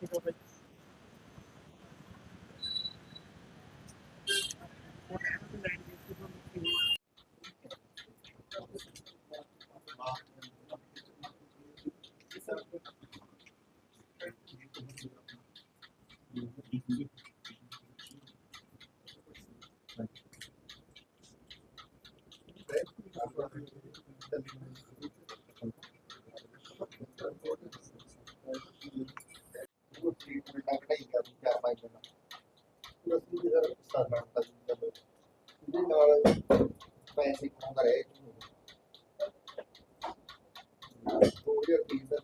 Gracias. ਪੈਸੇ ਕਮਾਉਂਦਾ ਰਹੇ। ਥੋੜੀ ਜਿਹੀ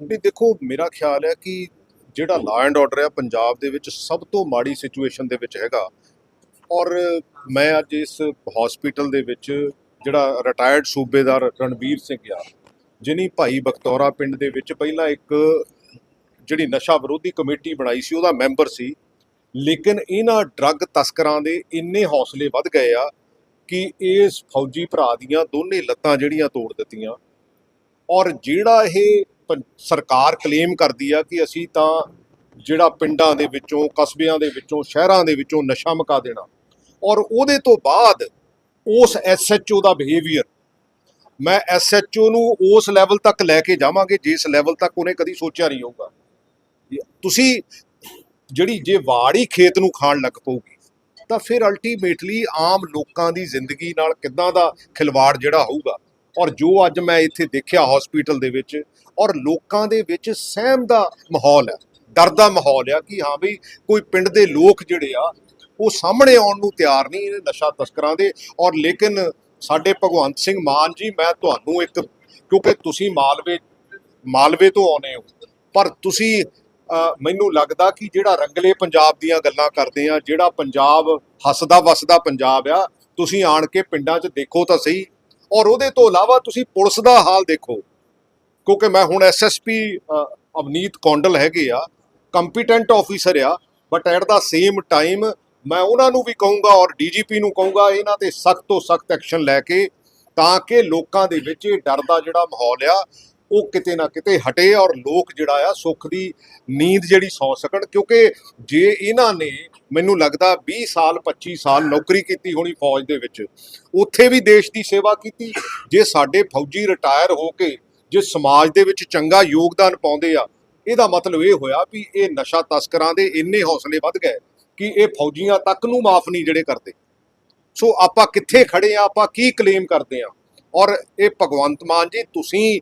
ਨਹੀਂ, ਦੇਖੋ, ਮੇਰਾ ਖਿਆਲ ਹੈ ਕਿ ਜਿਹੜਾ ਲਾ ਐਂਡ ਆਰਡਰ ਹੈ, ਪੰਜਾਬ ਦੇ ਵਿੱਚ ਸਭ ਤੋਂ ਮਾੜੀ ਸਿਚੁਏਸ਼ਨ ਦੇ ਵਿੱਚ ਹੈਗਾ। ਔਰ ਮੈਂ ਅੱਜ ਇਸ ਹਸਪੀਟਲ ਦੇ ਵਿੱਚ ਜਿਹੜਾ ਰਿਟਾਇਰਡ ਸੂਬੇਦਾਰ ਰਣਵੀਰ ਸਿੰਘ ਆ, ਜਿਨੀ ਭਾਈ ਬਖਤੌਰਾ ਪਿੰਡ ਦੇ ਵਿੱਚ ਪਹਿਲਾਂ ਇੱਕ ਜਿਹੜੀ ਨਸ਼ਾ ਵਿਰੋਧੀ ਕਮੇਟੀ ਬਣਾਈ ਸੀ, ਉਹਦਾ ਮੈਂਬਰ ਸੀ। ਲੇਕਿਨ ਇਹਨਾਂ ਡਰੱਗ ਤਸਕਰਾਂ ਦੇ ਇੰਨੇ ਹੌਸਲੇ ਵੱਧ ਗਏ ਆ ਕਿ ਇਸ ਫੌਜੀ ਭਰਾ ਦੀਆਂ ਦੋਨੇ ਲੱਤਾਂ ਜਿਹੜੀਆਂ ਤੋੜ ਦਿੱਤੀਆਂ। ਔਰ ਜਿਹੜਾ ਇਹ ਪੰ- ਸਰਕਾਰ ਕਲੇਮ ਕਰਦੀ ਆ ਕਿ ਅਸੀਂ ਤਾਂ ਜਿਹੜਾ ਪਿੰਡਾਂ ਦੇ ਵਿੱਚੋਂ, ਕਸਬਿਆਂ ਦੇ ਵਿੱਚੋਂ, ਸ਼ਹਿਰਾਂ ਦੇ ਵਿੱਚੋਂ ਨਸ਼ਾ ਮੁਕਾ ਦੇਣਾ। ਔਰ ਉਹਦੇ ਤੋਂ ਬਾਅਦ ਉਸ ਐਸਐਚਓ ਦਾ ਬਿਹੇਵੀਅਰ ਮੈਂ ਐਸਐਚਓ ਨੂੰ ਉਸ ਲੈਵਲ ਤੱਕ ਲੈ ਕੇ ਜਾਵਾਂਗੇ, ਜਿਸ ਲੈਵਲ ਤੱਕ ਉਹਨੇ ਕਦੀ ਸੋਚਿਆ ਨਹੀਂ ਹੋਊਗਾ। ਤੁਸੀਂ ਜਿਹੜੀ ਜੇ ਵਾੜੀ ਖੇਤ ਨੂੰ ਖਾਣ ਲੱਗ ਪਊਗੀ, ਤਾਂ ਫਿਰ ਅਲਟੀਮੇਟਲੀ ਆਮ ਲੋਕਾਂ ਦੀ ਜ਼ਿੰਦਗੀ ਨਾਲ ਕਿੱਦਾਂ ਦਾ ਖਿਲਵਾੜ ਜਿਹੜਾ ਹੋਊਗਾ। ਔਰ ਜੋ ਅੱਜ ਮੈਂ ਇੱਥੇ ਦੇਖਿਆ ਹਸਪੀਟਲ ਦੇ ਵਿੱਚ, ਔਰ ਲੋਕਾਂ ਦੇ ਵਿੱਚ ਸਹਿਮ ਦਾ ਮਾਹੌਲ ਹੈ, ਡਰ ਦਾ ਮਾਹੌਲ ਆ ਕਿ ਹਾਂ ਵੀ ਕੋਈ ਪਿੰਡ ਦੇ ਲੋਕ ਜਿਹੜੇ ਆ, ਉਹ ਸਾਹਮਣੇ ਆਉਣ ਨੂੰ ਤਿਆਰ ਨਹੀਂ ਇਹ ਨਸ਼ਾ ਤਸਕਰਾਂ ਦੇ। ਔਰ ਲੇਕਿਨ ਸਾਡੇ ਭਗਵੰਤ ਸਿੰਘ ਮਾਨ ਜੀ, ਮੈਂ ਤੁਹਾਨੂੰ ਇੱਕ, ਕਿਉਂਕਿ ਤੁਸੀਂ ਮਾਲਵੇ ਮਾਲਵੇ ਤੋਂ ਆਉਨੇ ਹੋ, ਪਰ ਤੁਸੀਂ ਮੈਨੂੰ ਲੱਗਦਾ ਕਿ ਜਿਹੜਾ ਰੰਗਲੇ ਪੰਜਾਬ ਦੀਆਂ ਗੱਲਾਂ ਕਰਦੇ ਆ, ਜਿਹੜਾ ਪੰਜਾਬ ਹੱਸਦਾ ਵਸਦਾ ਪੰਜਾਬ ਆ, ਤੁਸੀਂ ਆਣ ਕੇ ਪਿੰਡਾਂ 'ਚ ਦੇਖੋ ਤਾਂ ਸਹੀ ਔਰ ਉਹਦੇ ਤੋਂ ਇਲਾਵਾ ਤੁਸੀਂ ਪੁਲਿਸ ਦਾ ਹਾਲ ਦੇਖੋ, ਕਿਉਂਕਿ ਮੈਂ ਹੁਣ ਐਸਐਸਪੀ ਅਵਨੀਤ ਕੌਂਡਲ ਹੈਗੇ ਆ ਕੰਪੀਟੈਂਟ ਆਫੀਸਰ ਆ but at the same time ਮੈਂ ਉਹਨਾਂ ਨੂੰ ਵੀ ਕਹੂੰਗਾ ਔਰ ਡੀਜੀਪੀ ਨੂੰ ਕਹੂੰਗਾ, ਇਹਨਾਂ ਤੇ ਸਖਤ ਤੋਂ ਸਖਤ ਐਕਸ਼ਨ ਲੈ ਕੇ ਤਾਂ ਕਿ ਲੋਕਾਂ ਦੇ ਵਿੱਚ ਇਹ ਡਰ ਦਾ ਜਿਹੜਾ ਮਾਹੌਲ ਆ ਉਹ ਕਿਤੇ ਨਾ ਕਿਤੇ ਹਟੇ ਔਰ ਲੋਕ ਜਿਹੜਾ ਆ ਸੁੱਖ ਦੀ ਨੀਂਦ ਜਿਹੜੀ ਸੌ ਸਕਣ, ਕਿਉਂਕਿ ਜੇ ਇਹਨਾਂ ਨੇ ਮੈਨੂੰ ਲੱਗਦਾ 20 ਸਾਲ 25 ਸਾਲ ਨੌਕਰੀ ਕੀਤੀ ਹੋਣੀ ਫੌਜ ਦੇ ਵਿੱਚ, ਉੱਥੇ ਵੀ ਦੇਸ਼ ਦੀ ਸੇਵਾ ਕੀਤੀ, ਜੇ ਸਾਡੇ ਫੌਜੀ ਰਿਟਾਇਰ ਹੋ ਕੇ ਜੇ ਸਮਾਜ ਦੇ ਵਿੱਚ ਚੰਗਾ ਯੋਗਦਾਨ ਪਾਉਂਦੇ ਆ, ਇਹਦਾ ਮਤਲਬ ਇਹ ਹੋਇਆ ਵੀ ਇਹ ਨਸ਼ਾ ਤਸਕਰਾਂ ਦੇ ਇੰਨੇ ਹੌਸਲੇ ਵੱਧ ਗਏ ਕਿ ਇਹ ਫੌਜੀਆਂ ਤੱਕ ਨੂੰ ਮਾਫ ਨਹੀਂ ਜਿਹੜੇ ਕਰਦੇ। ਸੋ ਆਪਾਂ ਕਿੱਥੇ ਖੜੇ ਆ, ਆਪਾਂ ਕੀ ਕਲੇਮ ਕਰਦੇ ਆ? ਔਰ ਇਹ ਭਗਵੰਤ ਮਾਨ ਜੀ, ਤੁਸੀਂ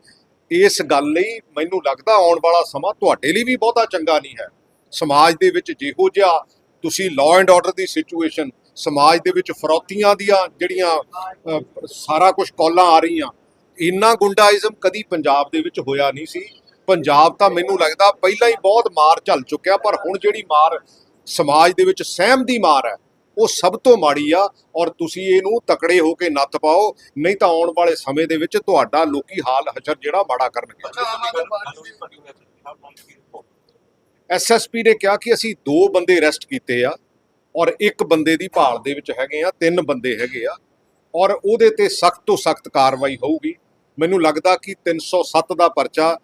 ਇਸ ਗੱਲ ਲਈ ਮੈਨੂੰ ਲੱਗਦਾ ਆਉਣ ਵਾਲਾ ਸਮਾਂ ਤੁਹਾਡੇ ਲਈ ਵੀ ਬਹੁਤਾ ਚੰਗਾ ਨਹੀਂ ਹੈ। ਸਮਾਜ ਦੇ ਵਿੱਚ ਜਿਹੋ ਜਿਹਾ ਤੁਸੀਂ ਲਾਅ ਐਂਡ ਆਰਡਰ ਦੀ ਸਿਚੁਏਸ਼ਨ ਸਮਾਜ ਦੇ ਵਿੱਚ ਫਰੌਤੀਆਂ ਦੀਆਂ ਜਿਹੜੀਆਂ ਸਾਰਾ ਕੁਝ ਕੌਲਾਂ ਆ ਰਹੀਆਂ, ਇੰਨਾ ਗੁੰਡਾਇਜ਼ਮ ਕਦੀ ਪੰਜਾਬ ਦੇ ਵਿੱਚ ਹੋਇਆ ਨਹੀਂ ਸੀ। ਪੰਜਾਬ ਤਾਂ ਮੈਨੂੰ ਲੱਗਦਾ ਪਹਿਲਾਂ ਹੀ ਬਹੁਤ ਮਾਰ ਝੱਲ ਚੁੱਕਿਆ, ਪਰ ਹੁਣ ਜਿਹੜੀ ਮਾਰ ਸਮਾਜ ਦੇ ਵਿੱਚ ਸਹਿਮ ਦੀ ਮਾਰ ਹੈ ਉਹ ਸਭ ਤੋਂ ਮਾੜੀ ਆ ਔਰ ਤੁਸੀਂ ਇਹਨੂੰ ਤਕੜੇ ਹੋ ਕੇ ਨੱਥ ਪਾਓ ਨਹੀਂ ਤਾਂ ਆਉਣ ਵਾਲੇ ਸਮੇਂ ਦੇ ਵਿੱਚ ਤੁਹਾਡਾ ਲੋਕੀ ਹਾਲ ਹਸ਼ਰ ਜਿਹੜਾ ਮਾੜਾ ਕਰਨਗੇ। ਐਸਐਸਪੀ ਨੇ ਕਿਹਾ ਕਿ ਅਸੀਂ ਦੋ ਬੰਦੇ ਅਰੈਸਟ ਕੀਤੇ ਆ ਔਰ ਇੱਕ ਬੰਦੇ ਦੀ ਭਾਲ ਦੇ ਵਿੱਚ ਹੈਗੇ ਆ ਤਿੰਨ ਬੰਦੇ ਹੈਗੇ ਆ ਔਰ ਉਹਦੇ ਤੇ ਸਖਤ ਤੋਂ ਸਖਤ ਕਾਰਵਾਈ ਹੋਊਗੀ। ਮੈਨੂੰ ਲੱਗਦਾ ਕਿ 307 ਦਾ ਪਰਚਾ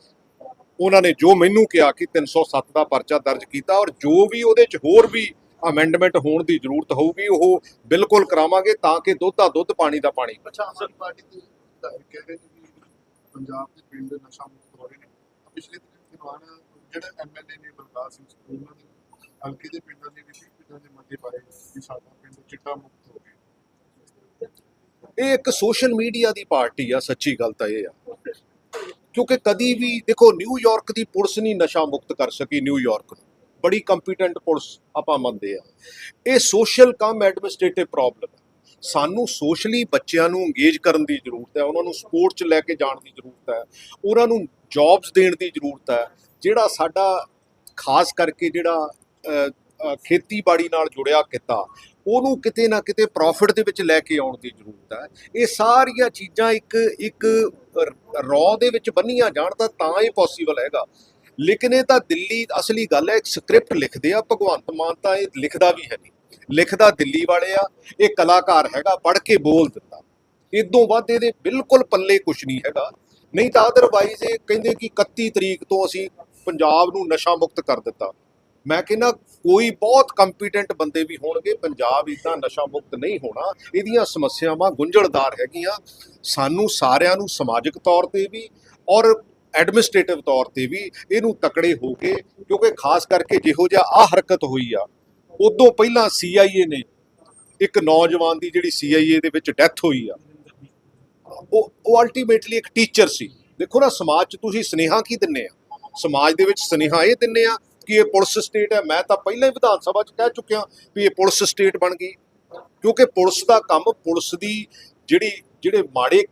ਉਹਨਾਂ ਨੇ ਜੋ ਮੈਨੂੰ ਕਿਹਾ ਕਿ 307 ਦਾ ਪਰਚਾ ਦਰਜ ਕੀਤਾ ਔਰ ਜੋ ਵੀ ਉਹਦੇ ਚ ਹੋਰ ਵੀ ਅਮੈਂਡਮੈਂਟ ਹੋਣ ਦੀ ਜ਼ਰੂਰਤ ਹੋਊਗੀ ਉਹ ਬਿਲਕੁਲ ਕਰਾਵਾਂਗੇ ਤਾਂ ਕਿ ਦੁੱਧ ਦਾ ਦੁੱਧ ਪਾਣੀ ਦਾ ਪਾਣੀ ਅੱਛਾ ਆਮ ਆਦਮੀ ਪਾਰਟੀ ਦੇ ਕਹਿ ਰਹੇ ਨੇ ਕਿ ਪੰਜਾਬ ਦੇ ਪਿੰਡ ਨਸ਼ਾ ਮੁਕਤ ਹੋ ਰਹੇ ਨੇ। ਪਿਛਲੇ ਦਿਨ ਦਿਨਵਾਨ ਜਿਹੜੇ ਐਮਐਲਏ ਨੇ ਬਲਕਾਰ ਸਿੰਘ ਸਕੂਲ ਉਹਨਾਂ ਦੇ ਹਲਕੇ ਦੇ ਪਿੰਡਾਂ ਦੇ ਵਿੱਚ ਪਿੰਡਾਂ ਦੇ ਮੱਦੇ ਪਾਏ ਕਿ ਸਾਡਾ ਪਿੰਡ ਚਿੱਟਾ ਮੁਕਤ ਹੋ ਗਿਆ। ਇਹ ਇੱਕ ਸੋਸ਼ਲ ਮੀਡੀਆ ਦੀ ਪਾਰਟੀ ਆ ਸੱਚੀ ਗੱਲ ਤਾਂ ਇਹ ਆ। ਕਿਉਂਕਿ ਕਦੀ ਵੀ ਦੇਖੋ ਨਿਊਯਾਰਕ ਦੀ ਪੁਲਿਸ ਨਹੀਂ ਨਸ਼ਾ ਮੁਕਤ ਕਰ ਸਕੀ ਨਿਊਯਾਰਕ ਨੂੰ। ਬੜੀ ਕੰਪੀਟੈਂਟ ਪੁਲਿਸ ਆਪਾਂ ਮੰਨਦੇ ਆ ਇਹ ਸੋਸ਼ਲ ਕਮ ਐਡਮਿਨਿਸਟ੍ਰੇਟਿਵ ਪ੍ਰੋਬਲਮ ਹੈ। ਸਾਨੂੰ ਸੋਸ਼ਲੀ ਬੱਚਿਆਂ ਨੂੰ ਇੰਗੇਜ ਕਰਨ ਦੀ ਜ਼ਰੂਰਤ ਹੈ, ਉਹਨਾਂ ਨੂੰ ਸਪੋਰਟਸ 'ਚ ਲੈ ਕੇ ਜਾਣ ਦੀ ਜ਼ਰੂਰਤ ਹੈ, ਉਹਨਾਂ ਨੂੰ ਜੌਬਸ ਦੇਣ ਦੀ ਜ਼ਰੂਰਤ ਹੈ, ਜਿਹੜਾ ਸਾਡਾ ਖਾਸ ਕਰਕੇ ਜਿਹੜਾ ਖੇਤੀਬਾੜੀ ਨਾਲ ਜੁੜਿਆ ਕਿੱਤਾ, ਉਹਨੂੰ ਕਿਤੇ ਨਾ ਕਿਤੇ ਪ੍ਰੋਫਿਟ ਦੇ ਵਿੱਚ ਲੈ ਕੇ ਆਉਣ ਦੀ ਜ਼ਰੂਰਤ ਹੈ। ਇਹ ਸਾਰੀਆਂ ਚੀਜ਼ਾਂ ਇੱਕ ਇੱਕ ਰੌ ਦੇ ਵਿੱਚ ਬੰਨੀਆਂ ਜਾਣ ਤਾਂ ਤਾਂ ਇਹ ਪੋਸੀਬਲ ਹੈਗਾ। ਲੇਕਿਨ ਇਹ ਤਾਂ ਦਿੱਲੀ ਅਸਲੀ ਗੱਲ ਹੈ, ਇੱਕ ਸਕ੍ਰਿਪਟ ਲਿਖਦੇ ਆ, ਭਗਵੰਤ ਮਾਨ ਤਾਂ ਇਹ ਲਿਖਦਾ ਵੀ ਹੈ ਨਹੀਂ। ਲਿਖਦਾ ਦਿੱਲੀ ਵਾਲੇ ਆ, ਇਹ ਕਲਾਕਾਰ ਹੈਗਾ, ਪੜ੍ਹ ਕੇ ਬੋਲ ਦਿੰਦਾ ਇਦੋਂ ਵੱਧ ਇਹਦੇ ਬਿਲਕੁਲ ਪੱਲੇ ਕੁਛ ਨਹੀਂ ਹੈਗਾ। ਨਹੀਂ ਤਾਂ ਅਦਰਵਾਈਜ਼ ਇਹ ਕਹਿੰਦੇ ਕਿ 31 ਤਰੀਕ ਤੋਂ ਅਸੀਂ ਪੰਜਾਬ ਨੂੰ ਨਸ਼ਾ ਮੁਕਤ ਕਰ ਦਿੱਤਾ। ਮੈਂ ਕਹਿੰਦਾ ਕੋਈ ਬਹੁਤ ਕੰਪੀਟੈਂਟ ਬੰਦੇ ਵੀ ਹੋਣਗੇ, ਪੰਜਾਬ ਇਦਾਂ ਨਸ਼ਾ ਮੁਕਤ ਨਹੀਂ ਹੋਣਾ। ਇਹਦੀਆਂ ਸਮੱਸਿਆਵਾਂ ਗੁੰਝਲਦਾਰ ਹੈਗੀਆਂ। ਸਾਨੂੰ ਸਾਰਿਆਂ ਨੂੰ ਸਮਾਜਿਕ ਤੌਰ ਤੇ ਵੀ ਔਰ ਐਡਮਿਨਿਸਟ੍ਰੇਟਿਵ ਤੌਰ ਤੇ ਵੀ ਇਹਨੂੰ ਤਕੜੇ ਹੋ ਕੇ, ਕਿਉਂਕਿ ਖਾਸ ਕਰਕੇ ਜਿਹੋ ਜਿਹਾ ਆ ਹਰਕਤ ਹੋਈ ਆ, ਉਦੋਂ ਪਹਿਲਾਂ ਸੀਆਈਏ ਨੇ ਇੱਕ ਨੌਜਵਾਨ ਦੀ ਜਿਹੜੀ ਸੀਆਈਏ ਦੇ ਵਿੱਚ ਡੈਥ ਹੋਈ ਆ, ਉਹ ਉਹ ਅਲਟੀਮੇਟਲੀ ਇੱਕ ਟੀਚਰ ਸੀ। ਦੇਖੋ ਨਾ, ਸਮਾਜ 'ਚ ਤੁਸੀਂ ਸਨੇਹਾ ਕੀ ਦਿੰਨੇ ਆ? ਸਮਾਜ ਦੇ ਵਿੱਚ ਸਨੇਹਾ ਇਹ ਦਿੰਨੇ ਆ ਕਿ ਇਹ ਪੁਲਿਸ ਸਟੇਟ ਹੈ। ਮੈਂ ਤਾਂ ਪਹਿਲਾਂ ਹੀ ਵਿਧਾਨ ਸਭਾ 'ਚ ਕਹਿ ਚੁੱਕਿਆ ਵੀ ਇਹ ਪੁਲਿਸ ਸਟੇਟ ਬਣ ਗਈ, ਕਿਉਂਕਿ ਪੁਲਿਸ ਦਾ ਕੰਮ ਪੁਲਿਸ ਦੀ ਜਿਹੜੀ, ਜਿਹੜੇ ਮਾੜੇ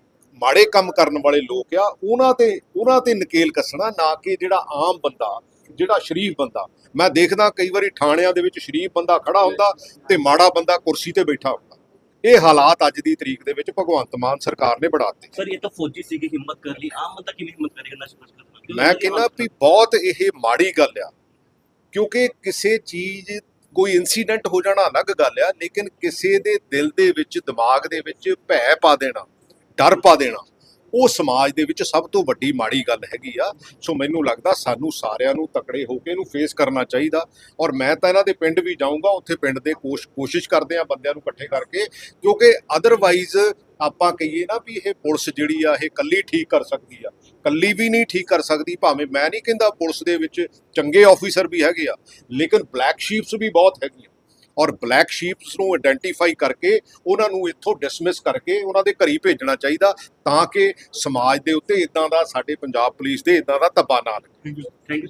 ਮਾੜੇ ਕੰਮ ਕਰਨ ਵਾਲੇ ਲੋਕ ਆ ਉਹਨਾਂ ਤੇ ਉਹਨਾਂ ਤੇ ਨਕੇਲ ਕੱਸਣਾ ਨਾ ਕਿ ਜਿਹੜਾ ਆਮ ਬੰਦਾ ਜਿਹੜਾ ਸ਼ਰੀਫ ਬੰਦਾ। ਮੈਂ ਦੇਖਦਾ ਕਈ ਵਾਰੀ ਥਾਣਿਆਂ ਦੇ ਵਿੱਚ ਸ਼ਰੀਫ ਬੰਦਾ ਖੜਾ ਹੁੰਦਾ ਤੇ ਮਾੜਾ ਬੰਦਾ ਕੁਰਸੀ ਤੇ ਬੈਠਾ ਹੁੰਦਾ। ਇਹ ਹਾਲਾਤ ਅੱਜ ਦੀ ਤਰੀਕ ਦੇ ਵਿੱਚ ਭਗਵੰਤ ਮਾਨ ਸਰਕਾਰ ਨੇ ਬਣਾਤੇ ਸਰ ਇਹ ਤਾਂ ਫੌਜੀ ਸੀਗੇ ਹਿੰਮਤ ਕਰ ਲਈ। ਆਮ ਬੰਦਾ ਕਿਵੇਂ ਹਿੰਮਤ ਕਰੇਗਾ ਨਸ਼ਾ ਕੁਝ ਕਰਨਾ ਮੈਂ ਕਹਿੰਦਾ ਵੀ ਬਹੁਤ ਇਹ ਮਾੜੀ ਗੱਲ ਆ। ਕਿਉਂਕਿ ਕਿਸੇ ਚੀਜ਼ ਕੋਈ ਇਨਸੀਡੈਂਟ ਹੋ ਜਾਣਾ ਅਲੱਗ ਗੱਲ ਆ ਲੇਕਿਨ ਕਿਸੇ ਦੇ ਦਿਲ ਦੇ ਵਿੱਚ ਦਿਮਾਗ ਦੇ ਵਿੱਚ ਭੈ ਪਾ ਦੇਣਾ। ਡਰ ਪਾ ਦੇਣਾ। ਉਹ ਸਮਾਜ ਦੇ ਵਿੱਚ ਸਭ ਤੋਂ ਵੱਡੀ ਮਾੜੀ ਗੱਲ ਹੈਗੀ ਆ। ਸੋ ਮੈਨੂੰ ਲੱਗਦਾ ਸਾਨੂੰ ਸਾਰਿਆਂ ਨੂੰ ਤਕੜੇ ਹੋ ਕੇ ਇਹਨੂੰ ਫੇਸ ਕਰਨਾ ਚਾਹੀਦਾ। ਔਰ ਮੈਂ ਤਾਂ ਇਹਨਾਂ ਦੇ ਪਿੰਡ ਵੀ ਜਾਊਂਗਾ, ਉੱਥੇ ਪਿੰਡ ਦੇ ਕੋਸ਼, ਕੋਸ਼ਿਸ਼ ਕਰਦੇ ਆ ਬੰਦਿਆਂ ਨੂੰ ਇਕੱਠੇ ਕਰਕੇ। ਕਿਉਂਕਿ ਅਦਰਵਾਈਜ਼ ਆਪਾਂ ਕਹੀਏ ਨਾ ਵੀ ਇਹ ਪੁਲਿਸ ਜਿਹੜੀ ਆ, ਇਹ ਕੱਲੀ ਠੀਕ ਕਰ ਸਕਦੀ ਆ। ਕੱਲੀ ਵੀ ਨਹੀਂ ਠੀਕ ਕਰ ਸਕਦੀ, ਭਾਵੇਂ ਮੈਂ ਨਹੀਂ ਕਹਿੰਦਾ ਪੁਲਿਸ ਦੇ ਵਿੱਚ ਚੰਗੇ ਆਫੀਸਰ ਵੀ ਹੈਗੇ ਆ, ਲੇਕਿਨ ਬਲੈਕ ਸ਼ੀਪਸ ਵੀ ਬਹੁਤ ਹੈਗੀਆਂ। ਔਰ ਬਲੈਕ ਸ਼ੀਪਸ ਨੂੰ ਆਇਡੈਂਟੀਫਾਈ ਕਰਕੇ ਉਹਨਾਂ ਨੂੰ ਇੱਥੋਂ ਡਿਸਮਿਸ ਕਰਕੇ ਉਹਨਾਂ ਦੇ ਘਰੀ ਭੇਜਣਾ ਚਾਹੀਦਾ ਤਾਂ ਕਿ ਸਮਾਜ ਦੇ ਉੱਤੇ ਇਦਾਂ ਦਾ, ਸਾਡੇ ਪੰਜਾਬ ਪੁਲਿਸ ਦੇ ਇਦਾਂ ਦਾ ਤਬਾਹ ਨਾ ਲੱਗੇ। Thank you thank you